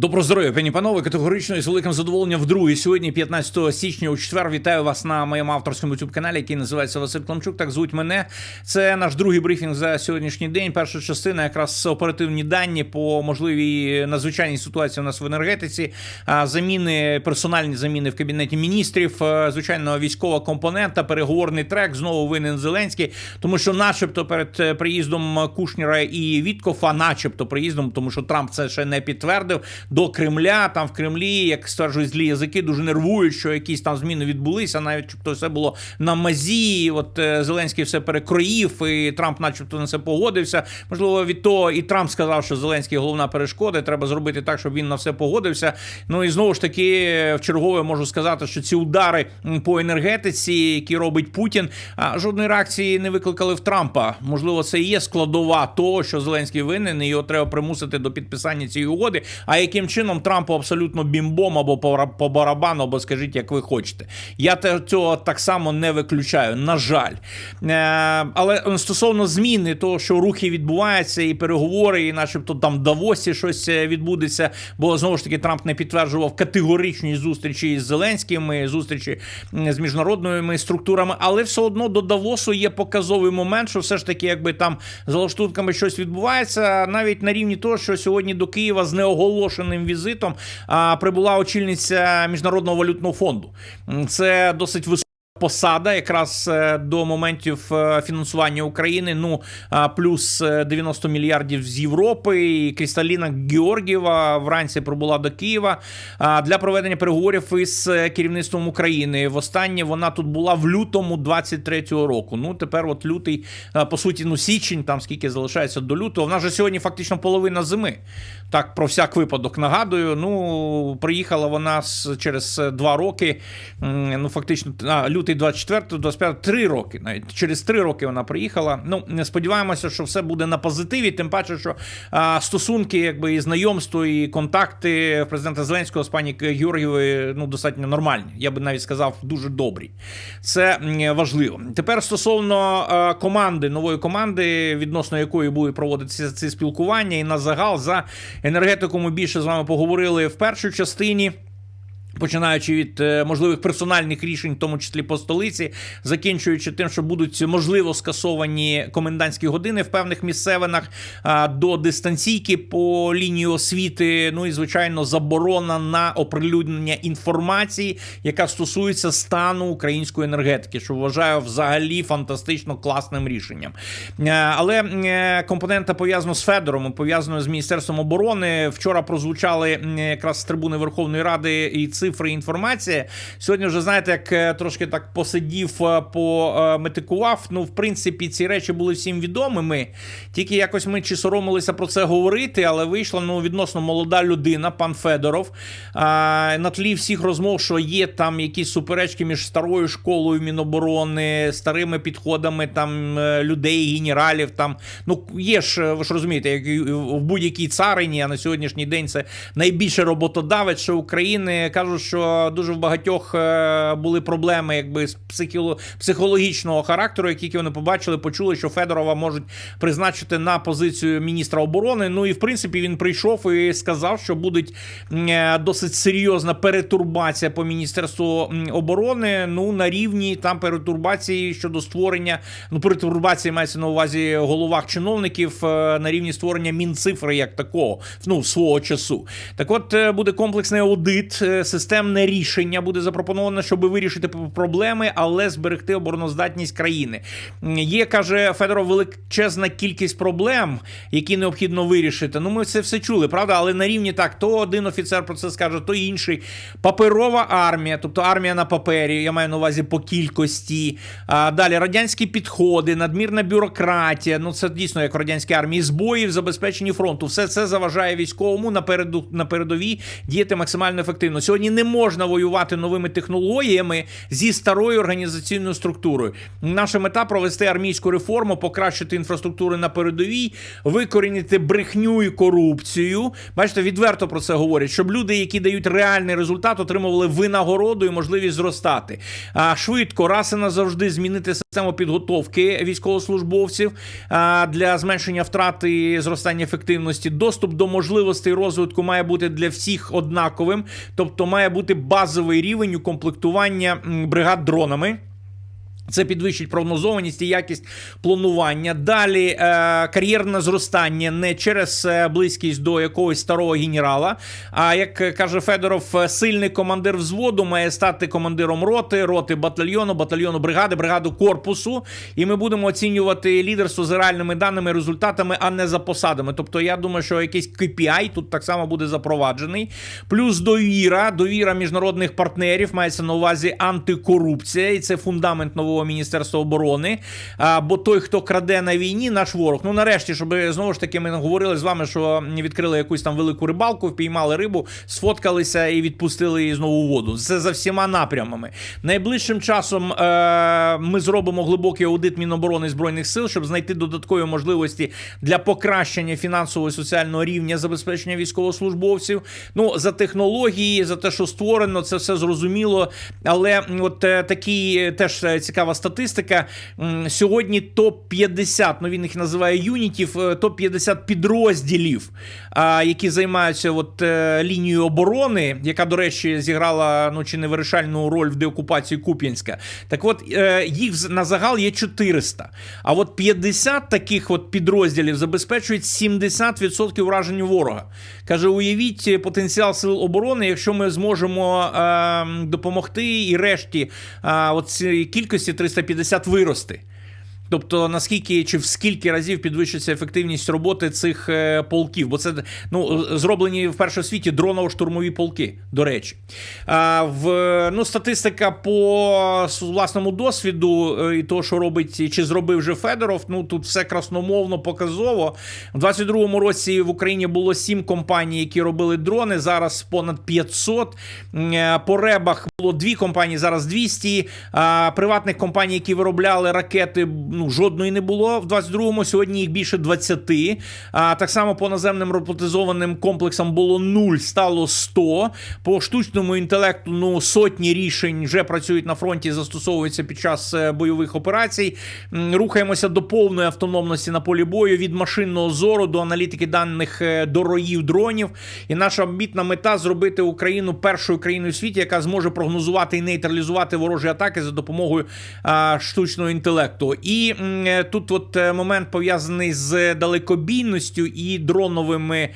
Добро здоров'я, пані панове, категорично і з великим задоволенням вдруге. Сьогодні, 15 січня, у четвер, вітаю вас на моєму авторському youtube каналі, який називається Василь Кламчук. Так звуть мене. Це наш другий брифінг за сьогоднішній день. Перша частина, якраз оперативні дані по можливій надзвичайній ситуації у нас в енергетиці, заміни, персональні заміни в кабінеті міністрів, звичайно, військова компонента, переговорний трек. Знову винен Зеленський, тому що, начебто, перед е, приїздом Кушніра і Віткофа, начебто приїздом, тому що Трамп це ще не підтвердив до Кремля. Там в Кремлі, як стверджують злі язики, дуже нервують, що якісь там зміни відбулися. Навіть щоб то все було на мазі. От е, Зеленський все перекроїв, і Трамп, начебто, на це погодився. Можливо, від того і Трамп сказав, що Зеленський головна перешкода. Треба зробити так, щоб він на все погодився. Ну і знову ж таки, в чергове можу сказати, що ці удари по енергетиці, які робить Путін, жодної реакції не викликали в Трампа. Можливо, це і є складова того, що Зеленський винен, і його треба примусити до підписання цієї угоди. А яким чином Трампу абсолютно бімбом або по барабану, або скажіть, як ви хочете. Я цього так само не виключаю. На жаль, Е, але стосовно зміни, того, що рухи відбуваються, і переговори, і начебто там в Давосі щось е, відбудеться. Бо знову ж таки Трамп не підтверджував категоричні зустрічі із Зеленським, зустрічі з міжнародними структурами, але все одно до Давосу є показовий момент, що все ж таки, якби там за лаштунками щось відбувається, навіть на рівні того, що сьогодні до Києва з неоголошеним візитом прибула очільниця міжнародного валютного фонду. Це досить висока Посада якраз е, до моментів е, фінансування України. Ну плюс е, 90 мільярдів з Європи. І Крісталіна Георгієва вранці прибула до Києва для проведення переговорів із е, керівництвом України. Востаннє вона тут була в лютому 23-го року. Ну тепер, от лютий, по суті, ну січень, там скільки залишається до лютого. В нас же сьогодні фактично половина зими. Так, про всяк випадок нагадую. Ну, приїхала вона через е, два роки. Ну, фактично, лютий 24, 25, три роки. Навіть через три роки вона приїхала. Ну, не сподіваємося, що все буде на позитиві. Тим паче, що а, стосунки, якби і знайомство, і контакти президента Зеленського з пані Георгієвою ну, достатньо нормальні. Я би навіть сказав, дуже добрі. Це важливо. Тепер стосовно е, команди, нової команди, відносно якої буде проводитися ці спілкування, і на загал за енергетику ми більше з вами поговорили в першій частині. Починаючи від е, можливих персональних рішень, в тому числі по столиці, закінчуючи тим, що будуть можливо скасовані комендантські години в певних місцевинах до дистанційки по лінії освіти. Ну і звичайно, заборона на оприлюднення інформації, яка стосується стану української енергетики, що вважаю взагалі фантастично класним рішенням. Е, Але е, компонента пов'язана з Федором, пов'язана з міністерством оборони. Вчора прозвучали якраз з трибуни Верховної Ради і цифри і інформація. Сьогодні вже знаєте, як е, трошки так посидів, е, пометикував. Ну, в принципі, ці речі були всім відомими. Тільки якось ми чи соромилися про це говорити, але вийшла ну відносно молода людина, пан Федоров. На тлі всіх розмов, що є там якісь суперечки між старою школою Міноборони, старими підходами там е, людей, генералів. Там ну є ж, ви ж розумієте, як в будь-якій царині, а на сьогоднішній день це найбільше роботодавець що України. Кажуть, що дуже в багатьох е, були проблеми, якби з психіло- психологічного характеру, як тільки вони побачили, почули, що Федорова можуть призначити на позицію міністра оборони. Ну і в принципі він прийшов і сказав, що буде досить серйозна перетурбація по міністерству оборони. Ну на рівні там перетурбації щодо створення. Ну перетурбації мається на увазі головах чиновників е, на рівні створення мінцифри як такого, ну свого часу. Так, от е, буде комплексний аудит, е, системне рішення буде запропоновано, щоб вирішити проблеми, але зберегти обороноздатність країни. Є, каже Федоров, величезна кількість проблем, які необхідно вирішити. Ну, ми це все чули, правда? Але на рівні так, то один офіцер про це скаже, то інший. Паперова армія, тобто армія на папері, я маю на увазі по кількості. А, далі радянські підходи, надмірна бюрократія. Ну це дійсно як в радянській армії, збої в забезпеченні фронту. Все це заважає військовому на передовій діяти максимально ефективно. Сьогодні Не можна воювати новими технологіями зі старою організаційною структурою. Наша мета провести армійську реформу, покращити інфраструктуру на передовій, викорінити брехню і корупцію. Бачите, відверто про це говорять, щоб люди, які дають реальний результат, отримували винагороду і можливість зростати. А швидко раз і назавжди змінити систему підготовки військовослужбовців для зменшення втрат і зростання ефективності. Доступ до можливостей розвитку має бути для всіх однаковим, тобто має бути базовий рівень укомплектування бригад дронами. Це підвищить прогнозованість і якість планування. Далі е, кар'єрне зростання не через е, близькість до якогось старого генерала. А як каже Федоров, е, сильний командир взводу має стати командиром роти, роти батальйону, батальйону бригади, бригаду корпусу. І ми будемо оцінювати лідерство за реальними даними, результатами, а не за посадами. Тобто, я думаю, що якийсь KPI тут так само буде запроваджений. Плюс довіра, довіра міжнародних партнерів мається на увазі антикорупція, і це фундамент нового міністерства оборони. А, бо той, хто краде на війні, наш ворог. Ну нарешті, щоб знову ж таки ми говорили з вами, що відкрили якусь там велику рибалку, впіймали рибу, сфоткалися і відпустили її знову у воду. Це за всіма напрямами. Найближчим часом е- ми зробимо глибокий аудит Міноборони збройних сил, щоб знайти додаткові можливості для покращення фінансового і соціального рівня забезпечення військовослужбовців. Ну за технології, за те, що створено, це все зрозуміло. Але от е, такий е, теж е, цікава статистика. Сьогодні топ 50 ну він їх називає юнітів, топ 50 підрозділів, які займаються от е, лінією оборони, яка, до речі, зіграла ну чи не вирішальну роль в деокупації Куп'янська. Так от е, їх на загал є 400. А от 50 таких от підрозділів забезпечують 70% уражень ворога. Каже, уявіть е, потенціал сил оборони, якщо ми зможемо е, допомогти і решті е, кількості 350 вирости. Тобто наскільки чи в скільки разів підвищиться ефективність роботи цих е, полків? Бо це ну зроблені в світі дроново-штурмові полки. До речі, а, в ну статистика по власному досвіду е, і того, що робить чи зробив вже Федоров. Ну тут все красномовно показово. У 22-му році в Україні було сім компаній, які робили дрони. Зараз понад 500. Е, По ребах було дві компанії, зараз 200. А, приватних компаній, які виробляли ракети, ну жодної не було. В 22-му сьогодні їх більше 20. А, так само по наземним роботизованим комплексам було 0, стало 100. По штучному інтелекту ну сотні рішень вже працюють на фронті, застосовуються під час е, бойових операцій. Рухаємося до повної автономності на полі бою від машинного зору до аналітики даних е, до роїв дронів. І наша амбітна мета зробити Україну першою країною в світі, яка зможе прогнозувати і нейтралізувати ворожі атаки за допомогою а, штучного інтелекту. І е, тут от е, момент пов'язаний з далекобійністю і дроновими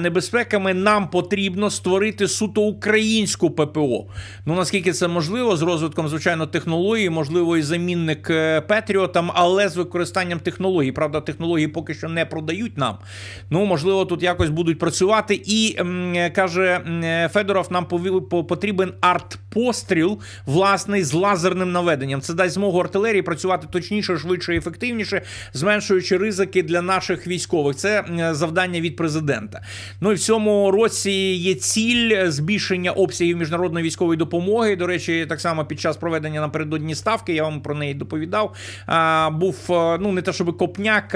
небезпеками. Нам потрібно створити суто українську ППО. Ну наскільки це можливо, з розвитком, звичайно, технологій, можливо, і замінник е, Петріотам, але з використанням технологій. Правда, технології поки що не продають нам. Ну, можливо, тут якось будуть працювати. І е, каже е, Федоров, нам потрібен арт-постріл, власний з лазерним наведенням. Це дасть змогу артилерії працювати точніше, швидше і ефективніше, зменшуючи ризики для наших військових. Це завдання від президента. Ну і в цьому році є ціль збільшення обсягів міжнародної військової допомоги. До речі, так само під час проведення напередодні ставки, я вам про неї доповідав. Був е, ну не те, щоб копняк,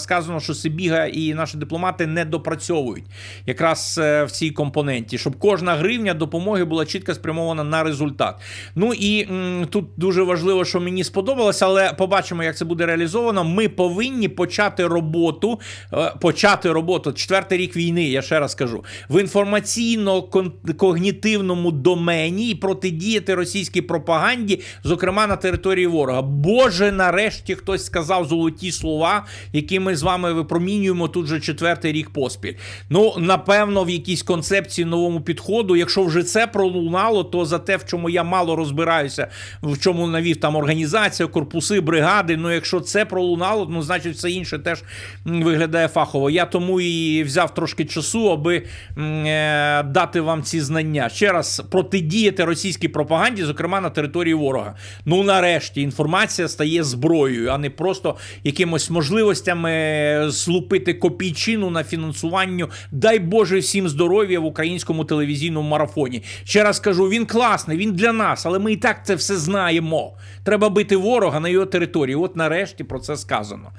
сказано, що Сибіга і наші дипломати не допрацьовують якраз е, в цій компоненті, щоб кожна гривня допомоги була чітко спрямована на результат. Ну і тут дуже важливо, що мені сподобалося, але побачимо, як це буде реалізовано. Ми повинні почати роботу, е, почати роботу четвертий рік війни. Я ще раз кажу, в інформаційно-когнітивному домені і протидіяти російській пропаганді, зокрема на території ворога. Боже, нарешті хтось сказав золоті слова, які ми з вами випромінюємо тут вже четвертий рік поспіль. Ну, напевно, в якійсь концепції новому підходу, якщо вже це пролунало, то за те, в чому я мало розбираюся, в чому навів там організація, корпуси, бригади. Бригади. Ну, якщо це пролунало, ну значить все інше теж виглядає фахово. Я тому і взяв трошки часу, аби е, дати вам ці знання. Ще раз протидіяти російській пропаганді, зокрема на території ворога. Ну нарешті інформація стає зброєю, а не просто якимось можливостями злупити копійчину на фінансуванню. Дай Боже всім здоров'я в українському телевізійному марафоні. Ще раз кажу, він класний, він для нас, але ми і так це все знаємо. Треба бити ворога на його території. От нарешті про це сказано.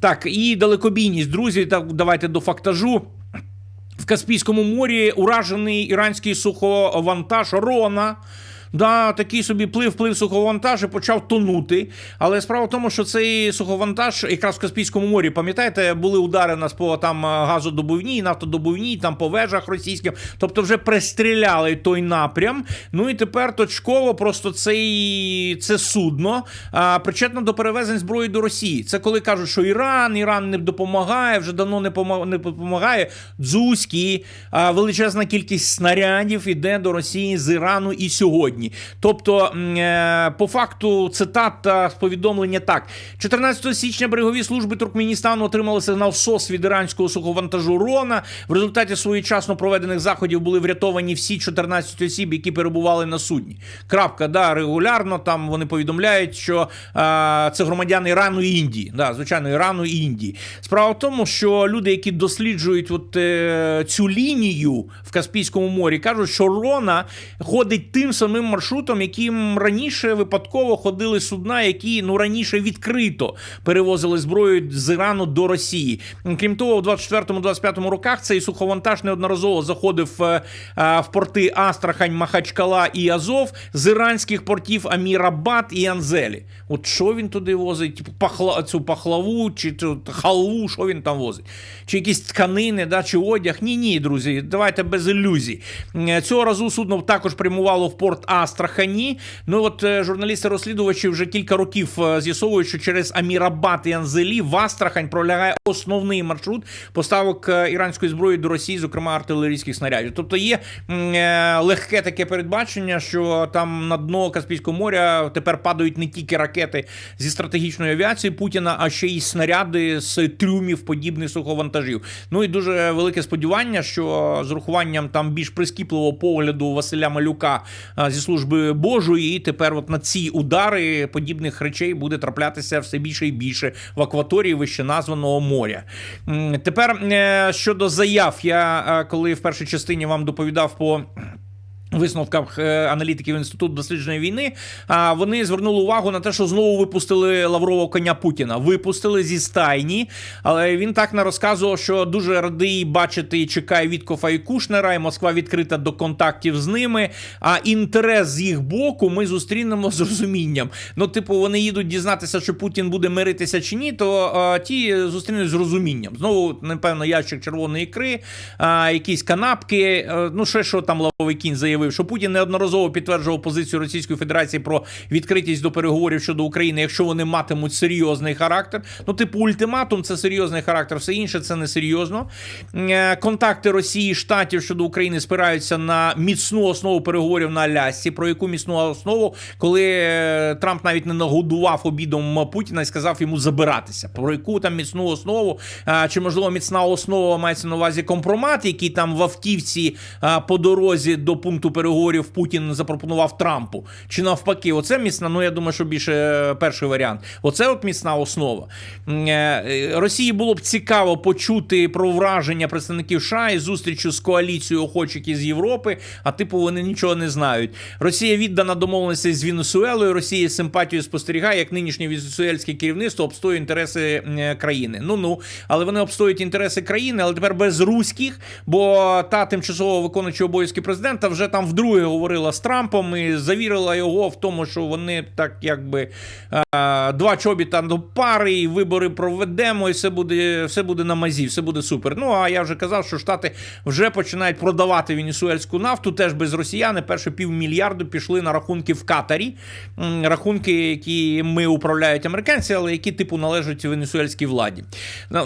Так, і далекобійність, друзі. Так, давайте до фактажу. В Каспійському морі уражений іранський суховантаж Рона. Да, такий собі плив, плив суховантаж і почав тонути. Але справа в тому, що цей суховантаж, якраз в Каспійському морі, пам'ятаєте, були удари у нас по там газодобувній, нафтодобувній, там по вежах російських. Тобто вже пристріляли той напрям. Ну і тепер точково просто цей це судно а, причетно до перевезень зброї до Росії. Це коли кажуть, що Іран, Іран не допомагає, вже давно не не допомагає. Дзузькі, а, величезна кількість снарядів іде до Росії з Ірану і сьогодні. Тобто, е, по факту, цитата з повідомлення так: 14 січня берегові служби Туркменістану отримали сигнал СОС від іранського суховантажу Рона. В результаті своєчасно проведених заходів були врятовані всі 14 осіб, які перебували на судні. Крапка, да, регулярно там вони повідомляють, що е, це громадяни Ірану і Індії. Да, звичайно, Ірану і Індії. Справа в тому, що люди, які досліджують от, е, цю лінію в Каспійському морі, кажуть, що Рона ходить тим самим маршрутом, яким раніше випадково ходили судна, які ну раніше відкрито перевозили зброю з Ірану до Росії. Крім того, у 24-25 роках цей суховантаж неодноразово заходив е, е, в порти Астрахань, Махачкала і Азов з іранських портів Амірабад і Анзелі. От що він туди возить? Типу пахла, цю пахлаву чи цю халву, що він там возить? Чи якісь тканини, да, чи одяг? Ні, ні, друзі, давайте без ілюзій. Е, Цього разу судно також прямувало в порт Астрахані. Ну от е, журналісти-розслідувачі вже кілька років е, з'ясовують, що через Амірабад і Анзелі в Астрахань пролягає основний маршрут поставок е, іранської зброї до Росії, зокрема артилерійських снарядів. Тобто є легке таке передбачення, що там на дно Каспійського моря тепер падають не тільки ракети зі стратегічної авіації Путіна, а ще й снаряди з трюмів подібних суховантажів. Ну і дуже велике сподівання, що з урахуванням там більш прискіпливого погляду Василя Малюка зі служби Божої, і тепер от на ці удари подібних речей буде траплятися все більше і більше в акваторії вищеназваного моря. Тепер е, щодо заяв, я е, коли в першій частині вам доповідав по. Висновках е, аналітиків інституту дослідження війни, вони звернули увагу на те, що знову випустили лаврового коня Путіна. Випустили зі стайні, але він так не розказував, що дуже радий бачити і чекає Віткофа і Кушнера, і Москва відкрита до контактів з ними. А інтерес з їх боку ми зустрінемо з розумінням. Ну, типу, вони їдуть дізнатися, що Путін буде миритися чи ні, то а, ті зустрінуть з розумінням. Знову, напевно, ящик червоної ікри, а, якісь канапки. а, ну, ще що там лавовий кінь заявив, що Путін неодноразово підтверджував позицію Російської Федерації про відкритість до переговорів щодо України, якщо вони матимуть серйозний характер. Ну, типу, ультиматум це серйозний характер, все інше це не серйозно. Е, Контакти Росії Штатів щодо України спираються на міцну основу переговорів на Алясці. Про яку міцну основу, коли е, Трамп навіть не нагодував обідом Путіна і сказав йому забиратися. Про яку там міцну основу, чи можливо міцна основа мається на увазі компромат, який там в автівці по дорозі до пункту переговорів Путін запропонував Трампу. Чи навпаки, оце міцна. Ну я думаю, що більше е, перший варіант. Оце от міцна основа. Е, е, Росії було б цікаво почути про враження представників США і зустрічу з коаліцією охочих з Європи. А типу вони нічого не знають. Росія віддана домовленості з Венесуелою. Росія з симпатією спостерігає, як нинішнє венесуельське керівництво обстоює інтереси країни. Ну ну, але вони обстоюють інтереси країни, але тепер без руських, бо та тимчасово виконуюча обов'язки президента вже там вдруге говорила з Трампом і завірила його в тому, що вони так якби два чобіта до пари, і вибори проведемо, і все буде, все буде на мазі, все буде супер. Ну а я вже казав, що Штати вже починають продавати венесуельську нафту, теж без росіяни. Перше півмільярду пішли на рахунки в Катарі. Рахунки, які ми управляють американці, але які типу належать венесуельській владі.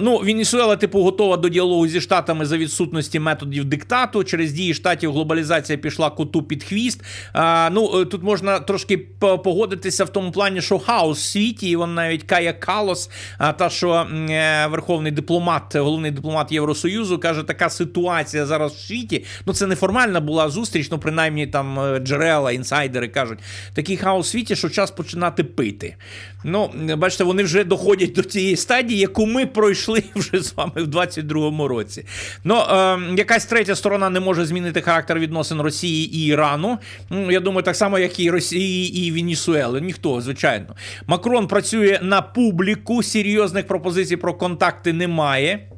Ну, Венесуела, типу, готова до діалогу зі штатами за відсутності методів диктату. Через дії штатів глобалізація пішла коту під хвіст. А, ну, е, тут можна трошки погодитися в тому плані, що хаос в світі, і вон навіть Кая Калос, а, та, що е, верховний дипломат, головний дипломат Євросоюзу, каже, така ситуація зараз в світі. Ну, це неформальна була зустріч, ну, принаймні там е, джерела, інсайдери кажуть, такий хаос в світі, що час починати пити. Ну, бачите, вони вже доходять до цієї стадії, яку ми пройшли вже з вами в 22-му році. Ну, е, якась третя сторона не може змінити характер відносин Росії і Ірану. Я думаю, так само, як і Росії і Венесуели. Ніхто, звичайно. Макрон працює на публіку, серйозних пропозицій про контакти немає.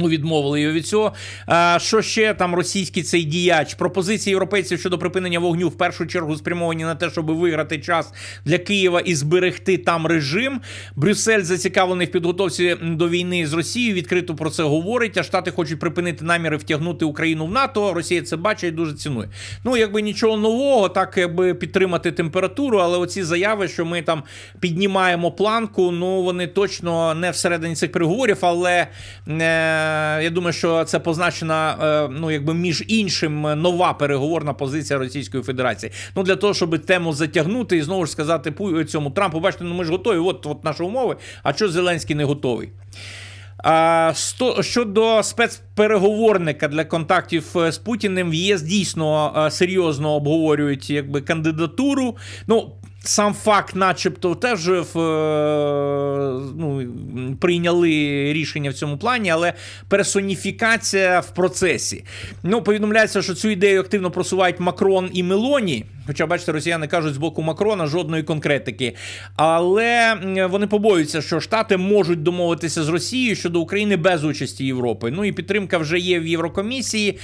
Ну, відмовили його від цього. А, що ще там російський цей діяч? Пропозиції європейців щодо припинення вогню в першу чергу спрямовані на те, щоб виграти час для Києва і зберегти там режим. Брюссель зацікавлений в підготовці до війни з Росією. Відкрито про це говорить. А штати хочуть припинити наміри втягнути Україну в НАТО. Росія це бачить дуже цінує. Ну, якби нічого нового, так якби підтримати температуру, але оці заяви, що ми там піднімаємо планку, ну вони точно не всередині цих переговорів, але. Е, я думаю, що це позначена, е, ну якби між іншим, нова переговорна позиція Російської Федерації. Ну для того, щоб тему затягнути і знову ж сказати Пу- цьому Трампу, бачите, ну ми ж готові. От, от наші умови. А що Зеленський не готовий? А, щодо спецпереговорника для контактів е, з Путіним, в ЄС дійсно е, серйозно обговорюють якби кандидатуру. Ну, сам факт, начебто, теж в, е, ну, прийняли рішення в цьому плані, але персоніфікація в процесі. Ну, повідомляється, що цю ідею активно просувають Макрон і Мелоні. Хоча, бачите, росіяни кажуть з боку Макрона жодної конкретики. Але вони побоюються, що Штати можуть домовитися з Росією щодо України без участі Європи. Ну і підтримка вже є в Єврокомісії.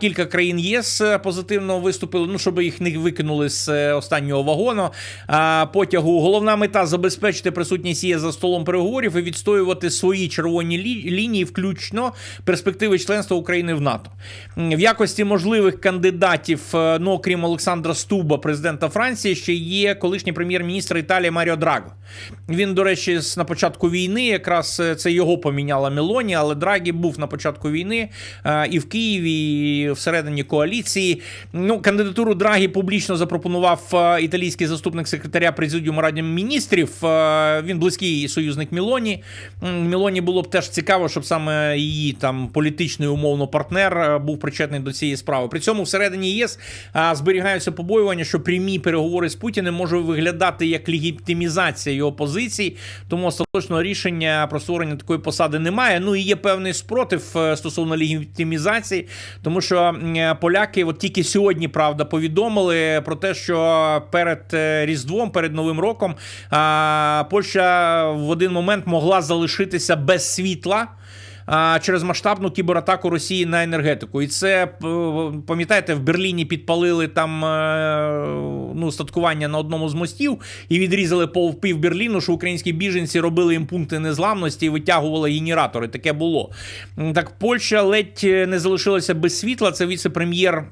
Кілька країн ЄС позитивно виступили, ну щоб їх не викинули з е, останнього вагону. А, потягу головна мета забезпечити присутність ЄС за столом переговорів і відстоювати свої червоні лі- лінії, включно перспективи членства України в НАТО. В якості можливих кандидатів, е, ну окрім Олександра Стуба, президента Франції, ще є колишній прем'єр-міністр Італії Маріо Драго. Він, до речі, на початку війни, якраз е, це його поміняла Мелоні, але Драгі був на початку війни е, і в Києві, і всередині коаліції. Ну, кандидатуру Драгі публічно запропонував е, італійський заступник секретаря президіуму Ради міністрів. Він близький союзник Мілоні. Мілоні було б теж цікаво, щоб саме її там політичний умовно партнер був причетний до цієї справи. При цьому всередині ЄС зберігаються побоювання, що прямі переговори з Путіним може виглядати як легітимізація його позицій, тому остаточного рішення про створення такої посади немає. Ну і є певний спротив е, стосовно легітимізації, тому що е, поляки, от тільки сьогодні, правда, повідомили про те, що перед е, Різдвом, перед Новим роком, Польща в один момент могла залишитися без світла. Через масштабну кібератаку Росії на енергетику, і це пам'ятаєте, в Берліні підпалили там е, ну, статкування на одному з мостів і відрізали пів Берліну, що українські біженці робили їм пункти незламності і витягували генератори. Таке було. Так Польща ледь не залишилася без світла. Це віце-прем'єр.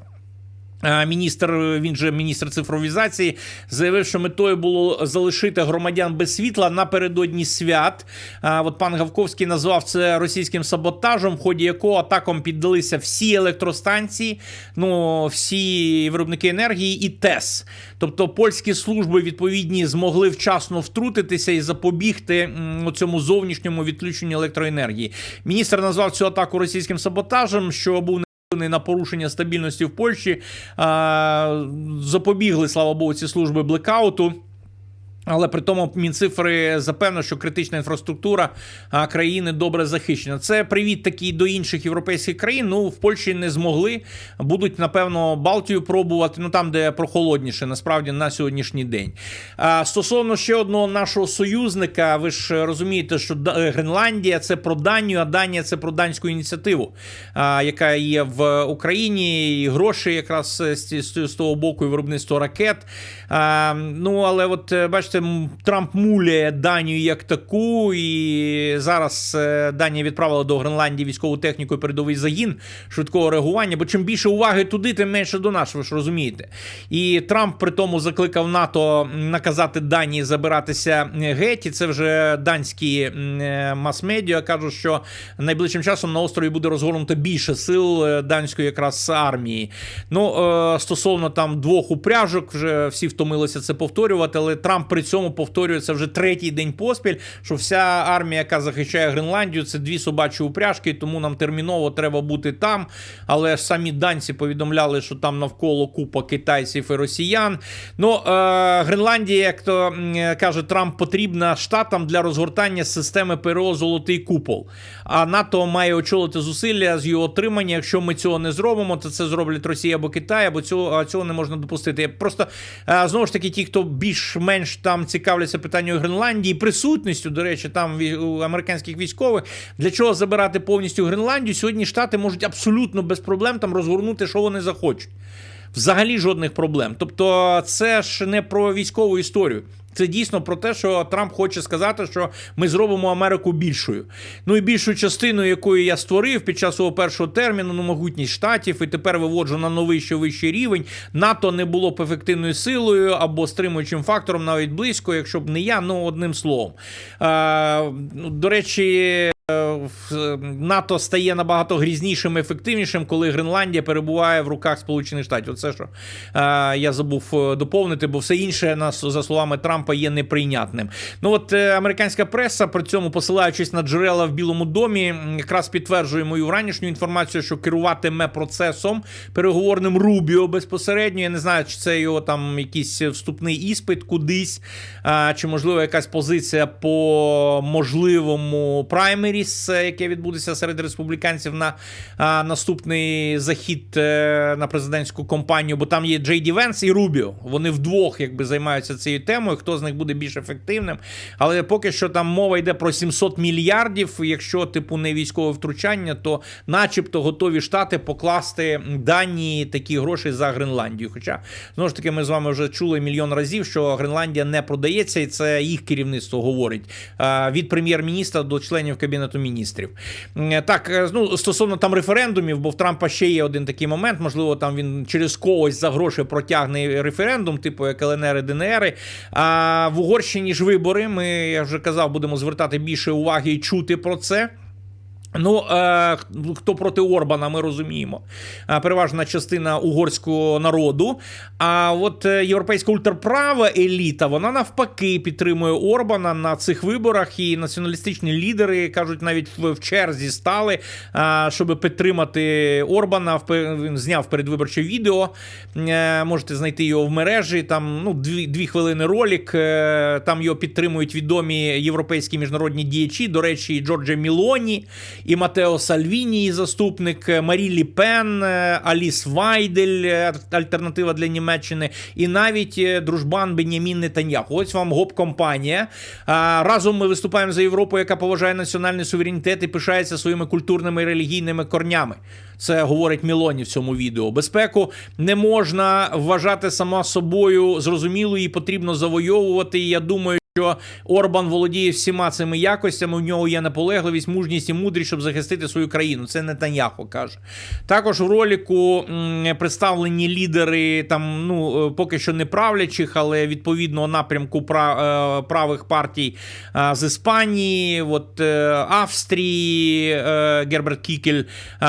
Міністр, він же міністр цифровізації, заявив, що метою було залишити громадян без світла напередодні свят. От пан Гавковський назвав це російським саботажем, в ході якого атакам піддалися всі електростанції, ну всі виробники енергії і ТЕС. Тобто польські служби відповідні змогли вчасно втрутитися і запобігти цьому зовнішньому відключенню електроенергії. Міністр назвав цю атаку російським саботажем, що був на порушення стабільності в Польщі запобігли, слава Богу, ці служби блекауту. Але при тому Мінцифри запевнив, що критична інфраструктура країни добре захищена. Це привіт такий до інших європейських країн. Ну в Польщі не змогли. Будуть напевно Балтію пробувати. Ну там, де прохолодніше, насправді на сьогоднішній день. Стосовно ще одного нашого союзника, ви ж розумієте, що е, Гренландія це про Данію, а Данія це про данську ініціативу, яка є в Україні, і гроші якраз з, з того боку, і виробництво ракет. Ну але от е, бачите. Бачите, Трамп муляє Данію як таку, і зараз е, Данія відправила до Гренландії військову техніку і передовий загін швидкого реагування. Бо чим більше уваги туди, тим менше до нас, ви ж розумієте. І Трамп при тому закликав НАТО наказати Данії забиратися геть. І це вже данські е, мас-медіа кажуть, що найближчим часом на острові буде розгорнуто більше сил е, данської якраз армії. Ну е, стосовно там двох упряжок, вже всі втомилися це повторювати, але Трамп при цьому повторює це вже третій день поспіль. Що вся армія, яка захищає Гренландію, це дві собачі упряжки, тому нам терміново треба бути там. Але ж самі данці повідомляли, що там навколо купа китайців і росіян. Ну е, Гренландія, як то каже Трамп, потрібна штатам для розгортання системи ПРО Золотий купол. А НАТО має очолити зусилля з його отримання. Якщо ми цього не зробимо, то це зроблять Росія або Китай, або цього, цього не можна допустити. Просто е, знову ж таки, ті, хто більш-менш там цікавляться питанням Гренландії, присутністю, до речі, там американських військових, для чого забирати повністю Гренландію? Сьогодні штати можуть абсолютно без проблем там розгорнути, що вони захочуть. Взагалі жодних проблем. Тобто, це ж не про військову історію. Це дійсно про те, що Трамп хоче сказати, що ми зробимо Америку більшою. Ну і більшу частину, якої я створив під час свого першого терміну, ну могутність штатів, і тепер виводжу на новий ще вищий рівень. НАТО не було б ефективною силою або стримуючим фактором, навіть близько, якщо б не я, ну одним словом. А, ну, до речі. В- НАТО стає набагато грізнішим, і ефективнішим, коли Гренландія перебуває в руках Сполучених Штатів. Оце що е, я забув е, доповнити, бо все інше нас за словами Трампа є неприйнятним. Ну от е, американська преса при цьому посилаючись на джерела в Білому домі, якраз підтверджує мою ранішню інформацію, що керуватиме процесом переговорним Рубіо безпосередньо. Я не знаю, чи це його там якийсь вступний іспит кудись, чи можливо якась позиція по можливому праймеріс, е, яке відбудеться серед республіканців на а, наступний захід е, на президентську кампанію, бо там є Джей Ді Венс і Рубіо. Вони вдвох якби займаються цією темою. Хто з них буде більш ефективним? Але поки що там мова йде про 700 мільярдів. Якщо типу не військове втручання, то начебто готові штати покласти дані такі гроші за Гренландію. Хоча знову ж таки ми з вами вже чули мільйон разів, що Гренландія не продається, і це їх керівництво говорить від прем'єр-міністра до членів кабінету міністрів. Так, е, ну стосовно там референдумів, бо в Трампа ще є один такий момент. Можливо, там він через когось за гроші протягне референдум, типу як ЛНР і ДНР. А в Угорщині ж вибори. Ми я вже казав, будемо звертати більше уваги і чути про це. Ну, е, хто проти Орбана, ми розуміємо. Е, переважна частина угорського народу. А от е, європейська ультраправа еліта, вона навпаки підтримує Орбана на цих виборах. І націоналістичні лідери кажуть, навіть в, черзі стали, щоб підтримати Орбана. Він зняв передвиборче відео. Можете знайти його в мережі. Там ну, дві, дві хвилини ролик. Там його підтримують відомі європейські міжнародні діячі. До речі, Джорджа Мілоні і Матео Сальвіні, її заступник, е, Марі Лі Пен, е, Аліс Вайдель, е, альтернатива для Німеччини, і навіть дружбан Бенямін Нетаньяху. Ось вам гоп-компанія. Разом ми виступаємо за Європу, яка поважає національний суверенітет і пишається своїми культурними і релігійними корнями. Це говорить Мілоні в цьому відео. Безпеку не можна вважати сама собою зрозумілою, її потрібно завойовувати. Я думаю. Що Орбан володіє всіма цими якостями, у нього є наполегливість, мужність і мудрість, щоб захистити свою країну. Це Нетаньяху каже. Також в ролику м, представлені лідери там, ну е, поки що не правлячих, але відповідного напрямку е, правих партій е, з Іспанії, от Австрії, Герберт Кікель,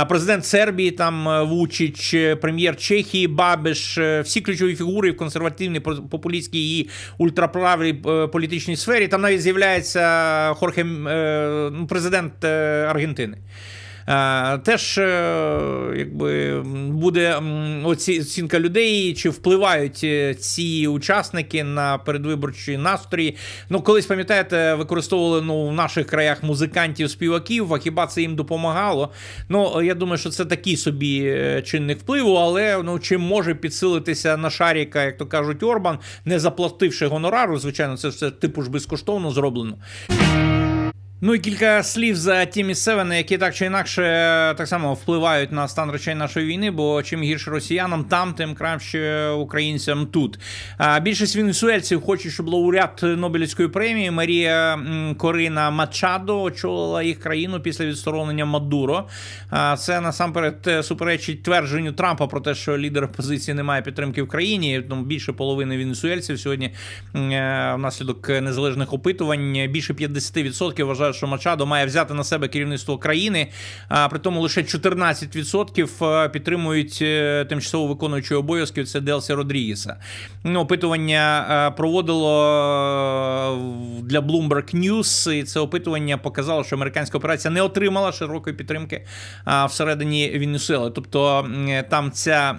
президент Сербії, там Вучич, прем'єр Чехії, Бабиш, всі ключові фігури в консервативній, по- популістській і ультраправій е, політичній сфері. Там навіть з'являється Хорхе, е, ну, президент е, Аргентини. Е, Теж е, якби буде оці- оцінка людей, чи впливають е, ці учасники на передвиборчі настрої. Ну, колись пам'ятаєте, використовували ну, в наших краях музикантів, співаків, а хіба це їм допомагало? Ну, я думаю, що це такий собі чинник впливу, але ну, чим може підсилитися на шаріка, як то кажуть, Орбан, не заплативши гонорару, звичайно, це все типу ж безкоштовно зроблено. Ну і кілька слів за ті місцевини, які так чи інакше так само впливають на стан речей нашої війни. Бо чим гірше росіянам там, тим краще українцям тут. Більшість венесуельців хочуть, щоб лауреат Нобелівської премії Марія Корина Мачадо очолила їх країну після відсторонення Мадуро. Це насамперед е, суперечить твердженню Трампа про те, що лідер опозиції не має підтримки в країні. Тому більше половини венесуельців сьогодні е, внаслідок незалежних опитувань більше 50% вважають, що Мачадо має взяти на себе керівництво країни. А при тому лише 14% підтримують е, тимчасово виконуючого обов'язків. Це Делсі Родрігеса. Ну, опитування е, проводило е, для Bloomberg News, і це опитування показало, що американська операція не отримала широкої підтримки всередині Венесуели. Тобто там ця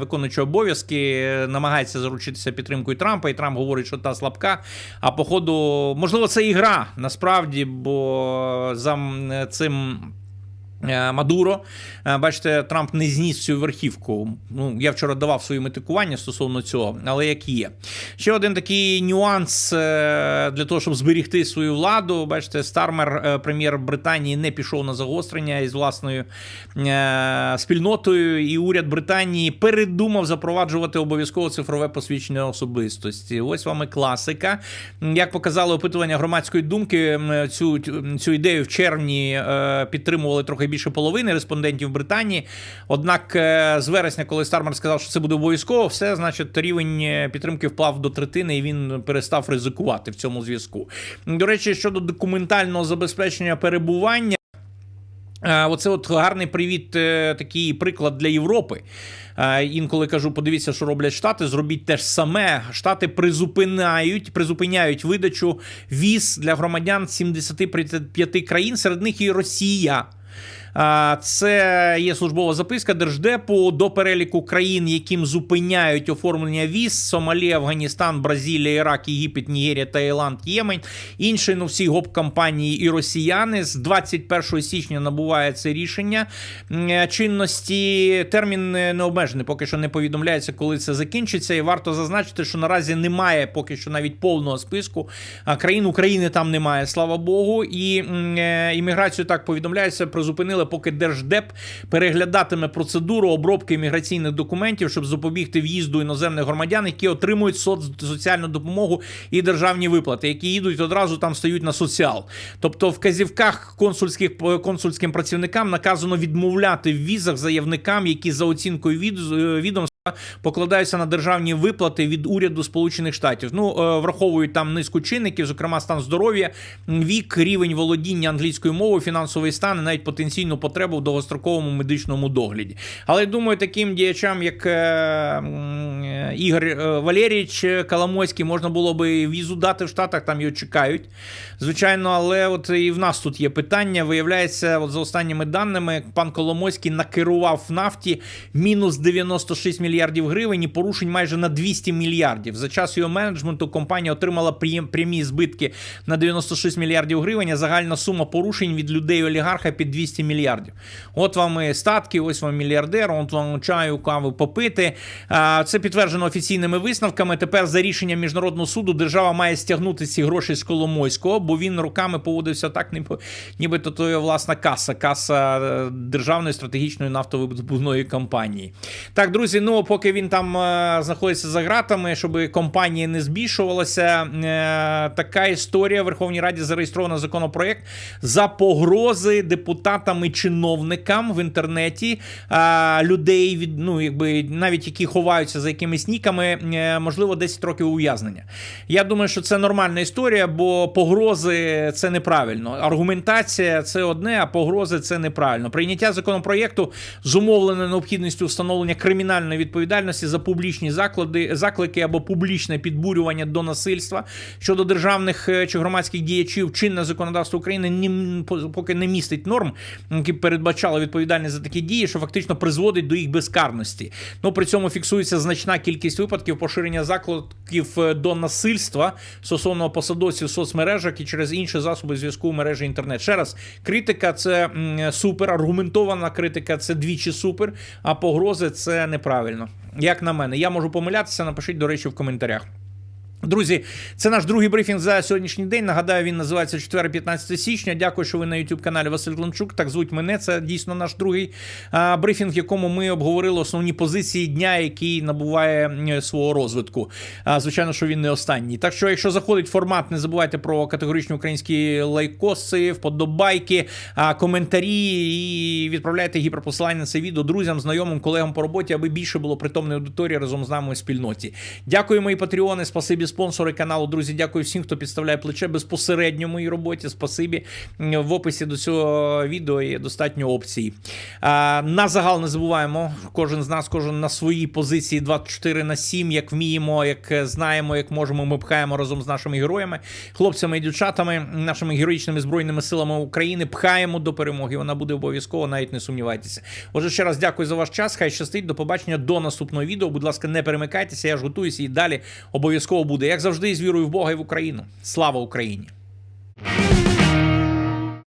виконуюча обов'язки намагається заручитися підтримкою Трампа, і Трамп говорить, що та слабка. А походу, можливо, це і гра насправді, бо за цим. Е, Мадуро, Е, бачите, Трамп не зніс цю верхівку. Ну, я вчора давав свої метикування стосовно цього, але як є. Ще один такий нюанс е, для того, щоб зберігти свою владу. Бачите, Стармер, прем'єр Британії, не пішов на загострення із власною спільнотою, і уряд Британії передумав запроваджувати обов'язково цифрове посвідчення особистості. Ось вам і класика. Як показали опитування громадської думки, цю, цю ідею в червні підтримували трохи більше половини респондентів Британії. Однак е, з вересня, коли Стармер сказав, що це буде обов'язково, все значить рівень е, підтримки вплав до третини, і він перестав ризикувати в цьому зв'язку. До речі, щодо документального забезпечення перебування. Е, Оце от гарний привіт, такий приклад для Європи. Інколи кажу, подивіться, що роблять Штати, зробіть те ж саме. Штати призупиняють, призупиняють видачу віз для громадян 75 країн, серед них і Росія. Це є службова записка Держдепу до переліку країн, яким зупиняють оформлення віз: Сомалія, Афганістан, Бразилія, Ірак, Єгипет, Нігерія, Таїланд, Ємень. Інші ну всі гоп-компанії і росіяни з 21 січня набуває це рішення чинності. Термін не обмежений, поки що не повідомляється, коли це закінчиться. І варто зазначити, що наразі немає поки що навіть повного списку країн України там немає, слава Богу. І е, імміграцію так повідомляється, призупинили, поки Держдеп переглядатиме процедуру обробки міграційних документів, щоб запобігти в'їзду іноземних громадян, які отримують соц- соціальну допомогу і державні виплати, які їдуть одразу там стають на соціал. Тобто, в казівках консульських консульським працівникам наказано відмовляти в візах заявникам, які за оцінкою від, відомства покладаються на державні виплати від уряду Сполучених Штатів. Ну е, враховують там низку чинників, зокрема стан здоров'я, вік, рівень володіння англійською мовою, фінансовий стан і навіть потенційну потребу в довгостроковому медичному догляді. Але думаю, таким діячам, як е, е, Ігор Валерійович Коломойський, можна було би візу дати в Штатах, там його чекають. Звичайно, але от і в нас тут є питання. Виявляється, от за останніми даними, пан Коломойський накерував в нафті мінус 96 мільярдів гривень і порушень майже на 200 мільярдів. За час його менеджменту компанія отримала прямі збитки на 96 мільярдів гривень. А загальна сума порушень від людей олігарха під 200 мільярдів. От вам і статки, ось вам мільярдер, от вам чаю, кави попити. Це підтверджено офіційними висновками. Тепер за рішенням міжнародного суду держава має стягнути ці гроші з Коломойського, бо він роками поводився так, ніби нібито то його власна каса, каса е, державної стратегічної нафтовидобувної компанії. Так, друзі, ну поки він там е, знаходиться за ґратами, щоб компанії не збільшувалася, е, така історія в Верховній Раді зареєстровано законопроект за погрози депутатам і чиновникам в інтернеті е, людей від ну якби навіть які ховаються за якимись ніками, можливо, 10 років ув'язнення. Я думаю, що це нормальна історія, бо погрози це неправильно. Аргументація це одне, а погрози це неправильно. Прийняття законопроєкту зумовлене необхідністю встановлення кримінальної відповідальності за публічні заклади, заклики або публічне підбурювання до насильства щодо державних е, чи громадських діячів. Чинне законодавство України поки не містить норм, які передбачали відповідальність за такі дії, що фактично призводить до їх безкарності. Ну при цьому фіксується значна кількість випадків поширення закликів е, до насильства стосовно посадовців соцмережах і через інші засоби зв'язку мережі інтернет. Ще раз, критика це супер, аргументована критика це двічі супер, а погрози це неправильно. Як на мене, я можу помилятися. Напишіть, до речі, в коментарях. Друзі, це наш другий брифінг за сьогоднішній день. Нагадаю, він називається 4-15 січня. Дякую, що ви на youtube каналі Василь Климчук. Так звуть мене. Це дійсно наш другий брифінг, в якому ми обговорили основні позиції дня, який набуває свого розвитку. Звичайно, що він не останній. Так що, якщо заходить формат, не забувайте про категоричні українські лайкоси, вподобайки, коментарі і відправляйте гіперпосилання на це відео друзям, знайомим, колегам по роботі, аби більше було притомної аудиторії разом з нами у спільноті. Дякую, мої патреони. Спасибі спонсори каналу. Друзі, дякую всім, хто підставляє плече безпосередньо в моїй роботі. Спасибі. В описі до цього відео є достатньо опцій. На загал не забуваємо. Кожен з нас, кожен на своїй позиції 24 на 7, як вміємо, як знаємо, як можемо. Ми пхаємо разом з нашими героями, хлопцями і дівчатами, нашими героїчними збройними силами України. Пхаємо до перемоги. Вона буде обов'язково, навіть не сумнівайтеся. Отже, ще раз дякую за ваш час. Хай щастить. До побачення до наступного відео. Будь ласка, не перемикайтеся. Я ж готуюся і далі обов'язково буде. Як завжди, з вірою в Бога і в Україну. Слава Україні!